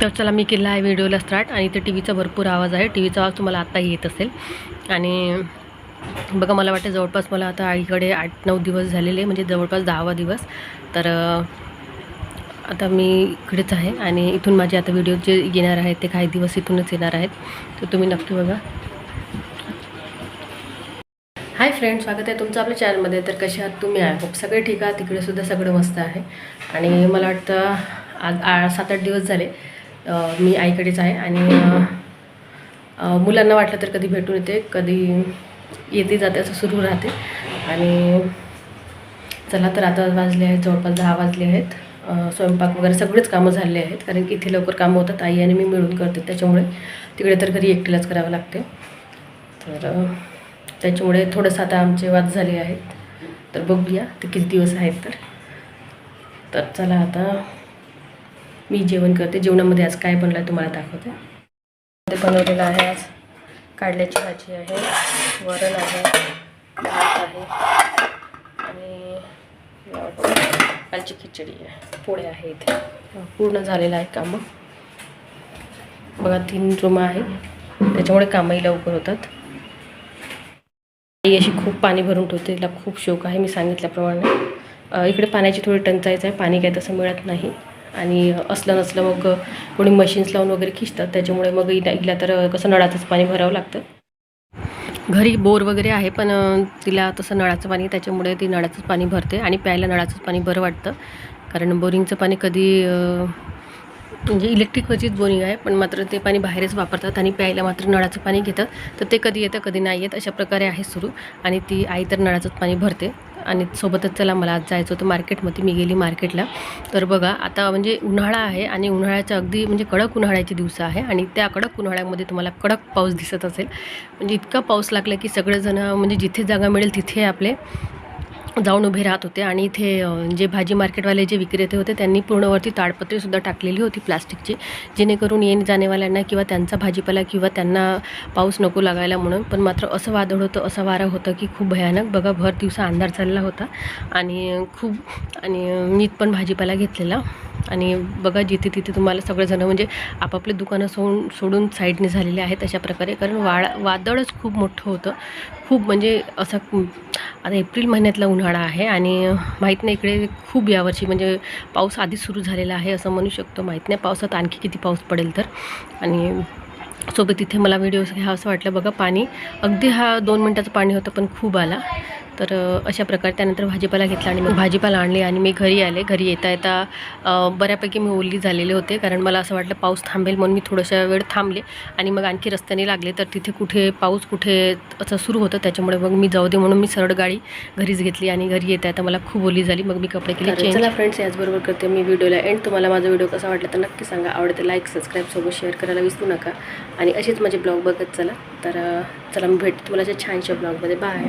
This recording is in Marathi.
तर चला मी केला आहे व्हिडिओला स्टार्ट आणि ते टी व्हीचा भरपूर आवाज आहे. टी व्हीचा आवाज तुम्हाला आत्ताही येत असेल. आणि बघा मला वाटतं जवळपास मला आता आईकडे आठ नऊ दिवस झालेले म्हणजे जवळपास दहावा दिवस. तर आता मी इकडेच आहे आणि इथून माझे आता व्हिडिओ जे येणार आहेत ते काही दिवस इथूनच येणार आहेत. तर तुम्ही नक्की बघा. हाय फ्रेंड स्वागत आहे तुमचं आपल्या चॅनलमध्ये तर कसे आहात तुम्ही? आय होप सगळे ठीक आहात. तिकडे सुद्धा सगळं मस्त आहे. आणि मला वाटतं आज सात आठ दिवस झाले. मी आईकडेच आहे आणि मुलांना वाटलं तर कधी भेटून येते कधी येते जाते असं सुरू राहते. आणि चला तर आता वाजले आहेत जवळपास दहा वाजले आहेत. स्वयंपाक वगैरे सगळेच कामं झाले आहेत कारण की इथे लवकर कामं होतात आई आणि मी मिळून करते. त्याच्यामुळे तिकडे तर घरी एकटीलाच करावं लागते. तर त्याच्यामुळे थोडंसं आता आमचे वाद झाले आहेत. तर बघूया ते किती दिवस आहेत तर. तर चला आता मी जेवण करते. जेवणामध्ये आज काय बनलं आहे तुम्हाला दाखवते. ते बनवलेलं आहे आज काढल्याची भाजी आहे. वरण आहे. भात आहे. आणि कालची खिचडी आहे. पोळे आहे इथे. पूर्ण झालेलं आहे कामं. बघा तीन रूम आहे. त्याच्यामुळे कामही लवकर होतात. आई अशी खूप पाणी भरून ठेवते. तिला खूप शौक आहे. मी सांगितल्याप्रमाणे. इकडे पाण्याची थोडी टंचाईच आहे. पाणी काय तसं मिळत नाही. आणि असलं नसलं मग कोणी मशीन्स लावून वगैरे खिचतात त्याच्यामुळे मग इला इला तर कसं नळाचंच पाणी भरावं लागतं. घरी बोर वगैरे आहे पण तिला तसं नळाचं पाणी त्याच्यामुळे ती नळाचंच पाणी भरते आणि प्यायला नळाचंच पाणी बरं वाटतं. कारण बोरिंगचं पाणी कधी म्हणजे इलेक्ट्रिकवरचीच बोरिंग आहे पण मात्र ते पाणी बाहेरच वापरतात आणि प्यायला मात्र नळाचं पाणी घेतात. तर ते कधी येतं कधी नाही येत अशा प्रकारे आहे सुरू. आणि ती आई तर नळाचंच पाणी भरते. आणि सोबतच चला मला आज जायचं होतं मार्केटमध्ये. मी गेली मार्केटला. तर बघा आता म्हणजे उन्हाळा आहे आणि उन्हाळ्याच्या अगदी म्हणजे कडक उन्हाळ्याचे दिवस आहे आणि त्या कडक उन्हाळ्यामध्ये तुम्हाला कडक पाऊस दिसत असेल. म्हणजे इतका पाऊस लागला की सगळेजण म्हणजे जिथे जागा मिळेल तिथे आपले जाऊन उभे राहत होते आणि इथे जे भाजी मार्केटवाले जे विक्रेते होते त्यांनी पूर्णवरती ताडपत्रीसुद्धा टाकलेली होती प्लास्टिकची जेणेकरून येणे जाणेवाल्यांना किंवा त्यांचा भाजीपाला किंवा त्यांना पाऊस नको लागायला म्हणून. पण मात्र असं वादळ होतं असं वारं होतं की खूप भयानक. बघा भर दिवसा अंधार चालला होता आणि खूप आणि मी पण भाजीपाला घेतलेला. आणि बघा जिथे तिथे तुम्हाला सगळेजणं म्हणजे आपापले दुकानं सोडून सोडून साईडने झालेले आहेत अशा प्रकारे. कारण वाळ वादळच खूप मोठं होतं. खूप म्हणजे असं आता एप्रिल महिन्यातला उन्हाळा आहे आणि माहीत नाही इकडे खूप यावर्षी म्हणजे पाऊस आधीच सुरू झालेला आहे असं म्हणू शकतो. माहीत नाही पावसात आणखी किती पाऊस पडेल तर. आणि सोबत इथे मला व्हिडिओ घ्या असं वाटलं बघा पाणी अगदी हा दोन मिनटाचं पाणी होतं पण खूप आला. तर अशा प्रकारे त्यानंतर भाजीपाला घेतला आणि मग भाजीपाला आणली आणि मी घरी आले. घरी येता येता बऱ्यापैकी मी ओली झालेले होते कारण मला असं वाटलं पाऊस थांबेल म्हणून मी थोडासा वेळ थांबले आणि मग आणखी रस्त्याने लागले. तर तिथे कुठे पाऊस कुठे असं सुरू होतं त्याच्यामुळे मग मी जाऊ दे म्हणून मी सरळ गाडी घरीच घेतली आणि घरी येता येता मला खूप ओली झाली. मग मी कपडे केले. चला फ्रेंड्स याचबरोबर करते मी व्हिडिओला एंड तुम्हाला माझा व्हिडिओ कसा वाटला तर नक्की सांगा. आवडते लाईक सबस्क्राईब सोबत शेअर करायला विसरू नका. आणि असेच माझे ब्लॉग बघत चला. तर चला मी भेटते तुम्हाला अशा छानशा ब्लॉगमध्ये बाय